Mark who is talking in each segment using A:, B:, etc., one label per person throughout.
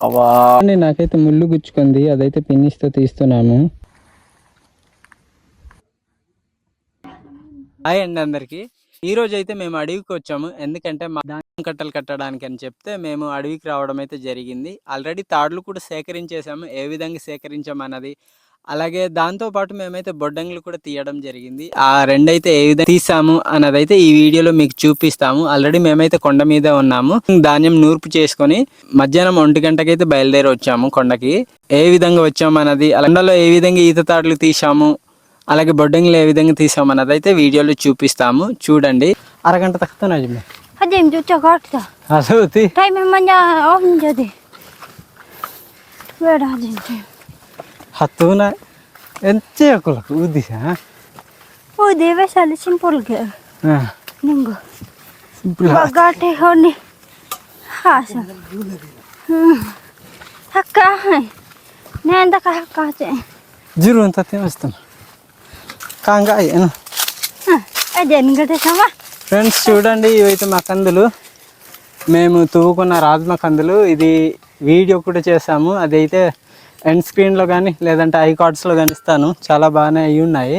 A: అవా. నాకైతే ముళ్ళు గుచ్చుకుంది. అదైతే పిన్నిస్తో తీస్తున్నాము. హాయ్ అండి అందరికి. ఈ రోజు అయితే మేము అడవికి వచ్చాము. ఎందుకంటే మా ధాన్యం కట్టలు కట్టడానికి అని చెప్తే మేము అడవికి రావడం అయితే జరిగింది. ఆల్రెడీ తాడులు కూడా సేకరించేసాము ఏ విధంగా సేకరించాము అన్నది అలాగే దాంతో పాటు మేమైతే బొడ్డంగులు కూడా తీయడం జరిగింది. ఆ రెండైతే ఏ విధంగా తీసాము అన్నది అయితే ఈ వీడియోలో మీకు చూపిస్తాము. ఆల్రెడీ మేమైతే కొండ మీద ఉన్నాము. ధాన్యం నూర్పు చేసుకొని మధ్యాహ్నం ఒంటి గంటకైతే బయలుదేరి వచ్చాము కొండకి. ఏ విధంగా వచ్చాము అన్నది కొండలో ఏ విధంగా ఈత తాడులు తీసాము అలాగే బొడ్డంగిలు ఏ విధంగా తీసాము అన్నది అయితే వీడియోలో చూపిస్తాము. చూడండి. అరగంట తక్కువ నజమే. అసలు
B: oh are you?
A: హత్తున ఎంత ఒకలకు ఉద్దిసా
B: Oh, deve sali simpul ge. Nunggu.
A: Simple
B: Bagate honi. Hasa. Hmm. Hakka. Nenda ka hakka te.
A: జురు అంత తినేస్తాను కాంగా అయ్యాను
B: Aja ngade sama.
A: ఫ్రెండ్స్ చూడండి ఇవైతే మా కందులు మేము తవ్వుకున్న రాజ్మా కందులు ఇది వీడియో కూడా చేసాము అదైతే ఎండ్ స్క్రీన్లో కానీ లేదంటే ఐ కార్డ్స్లో కానీ ఇస్తాను. చాలా బాగానే అయి ఉన్నాయి.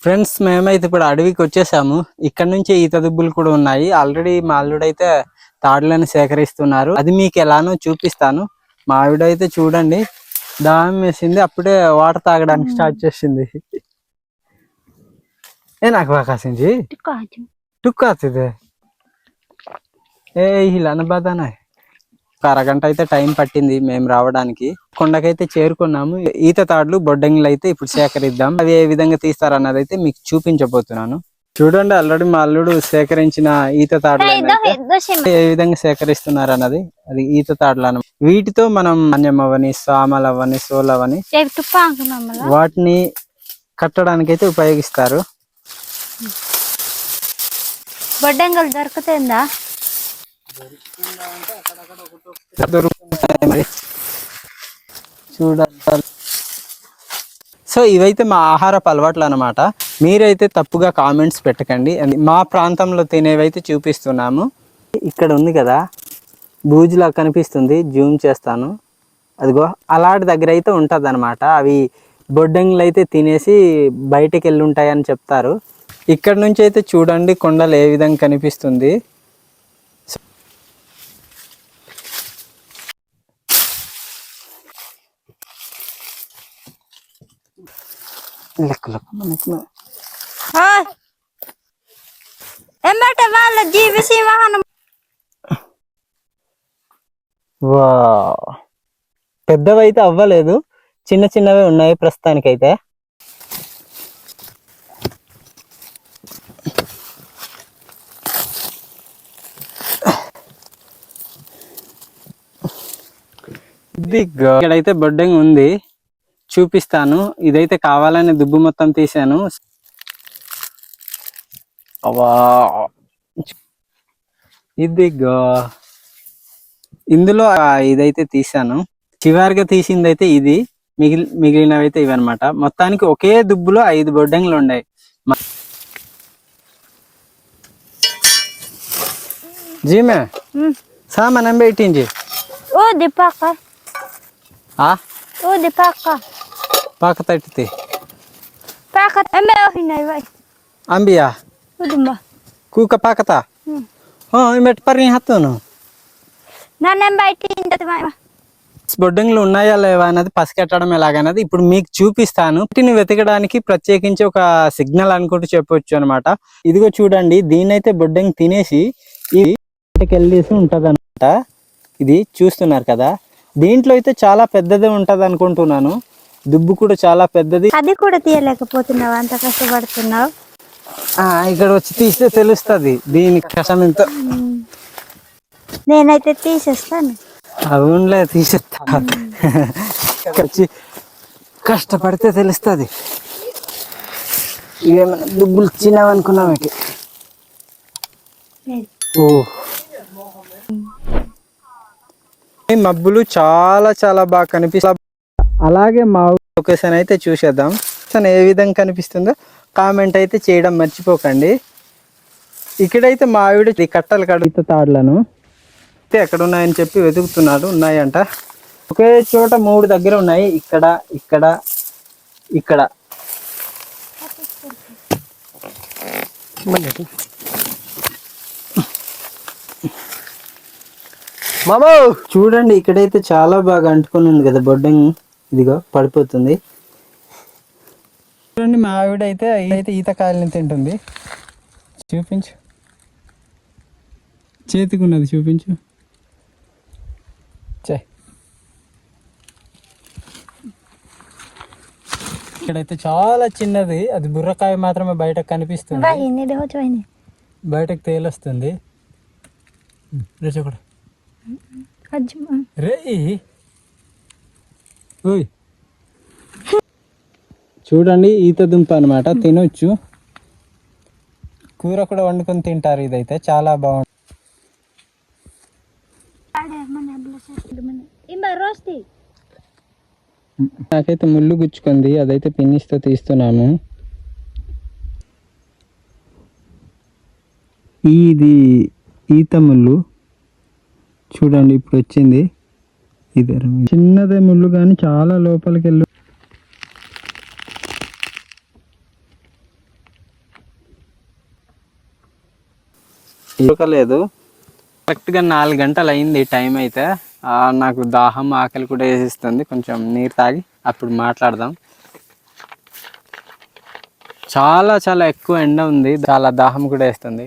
A: ఫ్రెండ్స్ మేమైతే ఇప్పుడు అడవికి వచ్చేసాము. ఇక్కడ నుంచి ఈత దుబ్బులు కూడా ఉన్నాయి. ఆల్రెడీ మా అల్లుడైతే తాడులను సేకరిస్తున్నారు. అది మీకు ఎలానో చూపిస్తాను. మా ఆవిడైతే చూడండి. దాహం వేసింది. అప్పుడే వాటర్ తాగడానికి స్టార్ట్ చేసింది. ఏ నాకు
B: aja.
A: టుక్కు అవుతుంది ఏ ఇలా బాధనా ఒక అరగంట అయితే టైం పట్టింది మేము రావడానికి. కొండకైతే చేరుకున్నాము. ఈత తాడులు బొడ్డంగిలు అయితే ఇప్పుడు సేకరిద్దాం. అవి ఏ విధంగా తీస్తారన్నది అయితే మీకు చూపించబోతున్నాను. చూడండి ఆల్రెడీ మా అల్లుడు సేకరించిన ఈత తాడులు. ఏ విధంగా సేకరిస్తున్నారు అన్నది అది ఈత తాడులు అన్నమాట. వీటితో మనం ధాన్యం అవని సామలు అవని సోలు అవని వాటిని కట్టడానికి అయితే ఉపయోగిస్తారు.
B: బొడ్డంగల్ దొరుకుతుందా
A: దొరుకుతాయి మరి. చూడాలి సో ఇవైతే మా ఆహారపు అలవాట్లు అనమాట మీరైతే తప్పుగా కామెంట్స్ పెట్టకండి. మా ప్రాంతంలో తినేవైతే చూపిస్తున్నాము. ఇక్కడ ఉంది కదా బూజులా కనిపిస్తుంది జూమ్ చేస్తాను. అదిగో అలాంటి దగ్గర అయితే ఉంటుంది అనమాట అవి బొడ్డంగులు అయితే తినేసి బయటికి వెళ్ళి ఉంటాయని చెప్తారు. ఇక్కడ నుంచి అయితే చూడండి కొండలు ఏ విధంగా కనిపిస్తుంది.
B: ఎమ్మట వాళ్ళ జీవిసి వాహనం.
A: వా పెద్దవైతే అవ్వలేదు. చిన్న చిన్నవే ఉన్నాయి ప్రస్తుతానికైతే. ఇక్కడైతే బొడ్డంగి ఉంది చూపిస్తాను. ఇదైతే కావాలని దుబ్బు మొత్తం తీసాను అవా ఇదిగో. ఇందులో ఇదైతే తీసాను చివరిగా తీసింది అయితే ఇది. మిగిలి మిగిలినవి అయితే ఇవన్నమాట. మొత్తానికి ఒకే దుబ్బులో ఐదు బొడ్డంగులు ఉన్నాయి. మ- జీమే సామాన్ పెట్టించి
B: ఓ దిపాక
A: ఆ?
B: ఓ దిపాక
A: పాక తట్టితే అంబియా కూక పాకత మెట్ పరి హత్తును బొడ్డంగులు ఉన్నాయా లేవా అనేది పసిగట్టడం ఎలాగన్నది ఇప్పుడు మీకు చూపిస్తాను వీటిని వెతకడానికి ప్రత్యేకించి ఒక సిగ్నల్ అనుకుంటూ చెప్పొచ్చు అనమాట ఇదిగో చూడండి దీన్నైతే బొడ్డంగి తినేసి ఇది వెళ్ళేసి ఉంటది అనమాట ఇది చూస్తున్నారు కదా దీంట్లో అయితే చాలా పెద్దదే ఉంటది అనుకుంటున్నాను దుబ్బు కూడా చాలా పెద్దది.
B: అది కూడా తీయలేకపోతున్నావు? అంత కష్టపడుతున్నావు?
A: ఆ ఇక్కడ వచ్చి తీస్తే తెలుస్తది. దీని కష్టం ఎంత
B: నేనైతే తీసేస్తాను.
A: అవునులే తీసేస్తా. వచ్చి కష్టపడితే తెలుస్తుంది. ఏమైనా దుబ్బులు చిన్నవనుకున్నావు ఇటు. ఓ. మబ్బులు చాలా చాలా బాగా కనిపిస్తా అలాగే మా లొకేషన్ అయితే చూసేద్దాం. సో ఏ విధంగా కనిపిస్తుందో కామెంట్ అయితే చేయడం మర్చిపోకండి. ఇక్కడైతే మా ఆవిడ కట్టలు కడుగుతూ తాడులను అయితే ఎక్కడ ఉన్నాయని చెప్పి వెతుకుతున్నాడు. ఉన్నాయంట. ఒకే చోట మూడు దగ్గర ఉన్నాయి. ఇక్కడ ఇక్కడ ఇక్కడ.
C: మామో!
A: చూడండి ఇక్కడైతే చాలా బాగా అంటుకుని ఉంది కదా బొడ్డంగి. ఇదిగో పడిపోతుంది. చూడండి మా ఆవిడ అయితే అయితే ఈత కాయలని తింటుంది. చూపించు. చేతికున్నది చూపించు. చే ఇక్కడైతే చాలా చిన్నది. అది బుర్రకాయ మాత్రమే బయటకు కనిపిస్తుంది. బయటకు తేలొస్తుంది. రే. రే ఓయ్. చూడండి ఈత దుంప అనమాట తినొచ్చు. కూర కూడా వండుకొని తింటారు ఇదైతే చాలా బాగుంటుంది. నాకైతే ముళ్ళు గుచ్చుకుంది అదైతే పిన్నిస్తో తీస్తున్నాము ఇది ఈత ముళ్ళు. చూడండి ఇప్పుడు వచ్చింది. ఇది చిన్నదే ముళ్ళు కానీ చాలా లోపలికి వెళ్ళు లేదు కరెక్ట్గా నాలుగు గంటలు అయింది టైం అయితే. నాకు దాహం ఆకలి కూడా వేసిస్తుంది. కొంచెం నీరు తాగి అప్పుడు మాట్లాడదాం. చాలా చాలా ఎక్కువ ఎండ ఉంది. చాలా దాహం కూడా వేస్తుంది.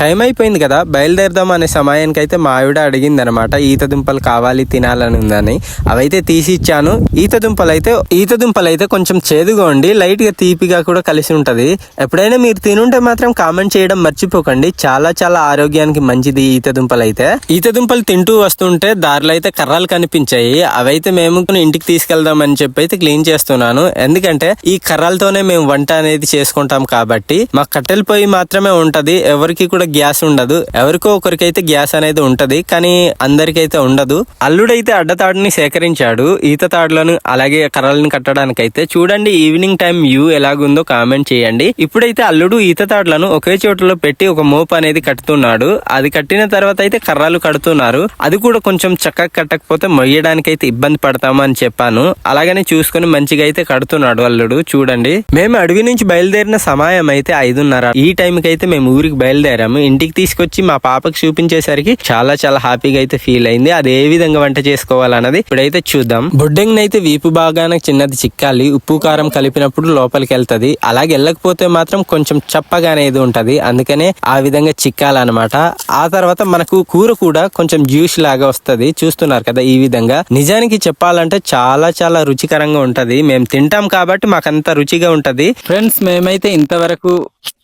A: టైం అయిపోయింది కదా బయలుదేరదాం అనే సమయానికి అయితే మా ఆవిడ అడిగింది అనమాట ఈత దుంపలు కావాలి తినాలని ఉందని. అవైతే తీసి ఇచ్చాను ఈత దుంపలు అయితే ఈత దుంపలు అయితే కొంచెం చేదుగా ఉండి లైట్గా తీపిగా కూడా కలిసి ఉంటుంది. ఎప్పుడైనా మీరు తినుంటే మాత్రం కామెంట్ చేయడం మర్చిపోకండి. చాలా చాలా ఆరోగ్యానికి మంచిది ఈత దుంపలు అయితే ఈత దుంపలు తింటూ వస్తుంటే దారిలో అయితే కర్రలు కనిపించాయి. అవైతే మేము ఇంటికి తీసుకెళ్దామని చెప్పి అయితే క్లీన్ చేస్తున్నాను. ఎందుకంటే ఈ కర్రలతోనే మేము వంట అనేది చేసుకుంటాం కాబట్టి మా కట్టెల పొయ్యి మాత్రమే ఉంటది. ఎవరికి కూడా గ్యాస్ ఉండదు. ఎవరికో ఒకరికైతే గ్యాస్ అనేది ఉంటది కానీ అందరికైతే ఉండదు. అల్లుడైతే అడ్డతాడుని సేకరించాడు. ఈత తాడులను అలాగే కర్రలను కట్టడానికైతే చూడండి ఈవినింగ్ టైం వ్యూ ఎలాగుందో కామెంట్ చేయండి. ఇప్పుడైతే అల్లుడు ఈత తాడులను ఒకే చోటులో పెట్టి ఒక మోపు అనేది కట్టుతున్నాడు. అది కట్టిన తర్వాత అయితే కర్రలు కడుతున్నారు. అది కూడా కొంచెం చక్కగా కట్టకపోతే మొయ్యడానికి అయితే ఇబ్బంది పడతామని అని చెప్పాను. అలాగనే చూసుకొని మంచిగా అయితే కడుతున్నాడు అల్లుడు. చూడండి. మేము అడవి నుంచి బయలుదేరిన సమయం అయితే ఐదున్నర. ఈ టైంకి అయితే మేము ఊరికి బయలుదేరాము. ఇంటికి తీసుకొచ్చి మా పాపకి చూపించేసరికి చాలా చాలా హ్యాపీగా అయితే ఫీల్ అయింది. అది ఏ విధంగా వంట చేసుకోవాలన్నది ఇప్పుడైతే చూద్దాం. బుడ్డెంగ్ అయితే వీపు బాగానే చిన్నది చిక్కాలి. ఉప్పు కారం కలిపినప్పుడు లోపలికి వెళ్తది. అలాగే వెళ్ళకపోతే మాత్రం కొంచెం చప్పగానేది ఉంటది. అందుకనే ఆ విధంగా చిక్కాలన్నమాట. ఆ తర్వాత మనకు కూర కూడా కొంచెం జ్యూస్ లాగా వస్తుంది. చూస్తున్నారు కదా ఈ విధంగా. నిజానికి చెప్పాలంటే చాలా చాలా రుచికరంగా ఉంటది. మేము తింటాం కాబట్టి మాకంత రుచిగా ఉంటది. ఫ్రెండ్స్ మేమైతే ఇంతవరకు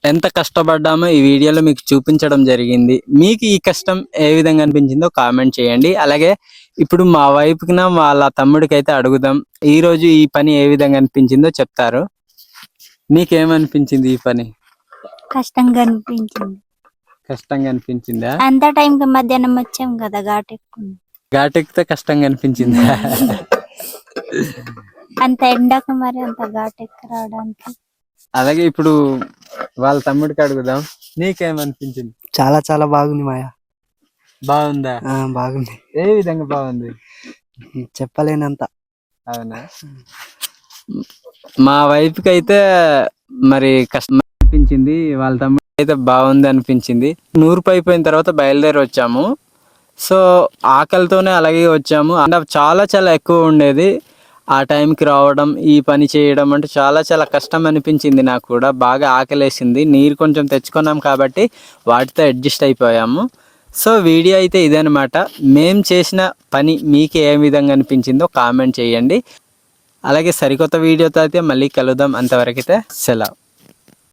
A: ఎంత కష్టపడ్డామో ఈ వీడియోలో మీకు చూపించడం జరిగింది. మీకు ఈ కష్టం ఏ విధంగా అనిపించిందో కామెంట్ చేయండి. అలాగే ఇప్పుడు మా వైపుకి వాళ్ళ తమ్ముడికి అయితే అడుగుదాం. ఈ రోజు ఈ పని ఏ విధంగా అనిపించిందో చెప్తారు. నీకేమనిపించింది ఈ పని?
B: కష్టంగా అనిపించింది.
A: కష్టంగా అనిపించిందా?
B: అంత టైంకి మధ్యాహ్నం వచ్చాం కదా ఘాటెక్కుంది
A: ఘాటెక్కితే కష్టంగా అనిపించిందా?
B: అంత ఎండకు మరి అంత ఘాటెక్కి రావడానికి.
A: అలాగే ఇప్పుడు వాళ్ళ తమ్ముడికి అడుగుదాం. నీకేమనిపించింది?
C: చాలా చాలా బాగుంది మాయా.
A: బాగుందా?
C: బాగుంది.
A: ఏ విధంగా బాగుంది?
C: చెప్పలేనంత.
A: అవునా? మా వైఫ్కి అయితే మరి కష్టం అనిపించింది వాళ్ళ తమ్ముడు అయితే బాగుంది అనిపించింది. నూరుపు అయిపోయిన తర్వాత బయలుదేరి వచ్చాము. సో ఆకలితోనే అలాగే వచ్చాము. అండ్ చాలా చాలా ఎక్కువ ఉండేది. ఆ టైంకి రావడం ఈ పని చేయడం అంటే చాలా చాలా కష్టం అనిపించింది నాకు కూడా. బాగా ఆకలేసింది. నీరు కొంచెం తెచ్చుకున్నాం కాబట్టి వాటితో అడ్జస్ట్ అయిపోయాము. సో వీడియో అయితే ఇదనమాట మేము చేసిన పని మీకు ఏ విధంగా అనిపించిందో కామెంట్ చేయండి. అలాగే సరికొత్త వీడియోతో అయితే మళ్ళీ కలుద్దాం. అంతవరకైతే సెలవు.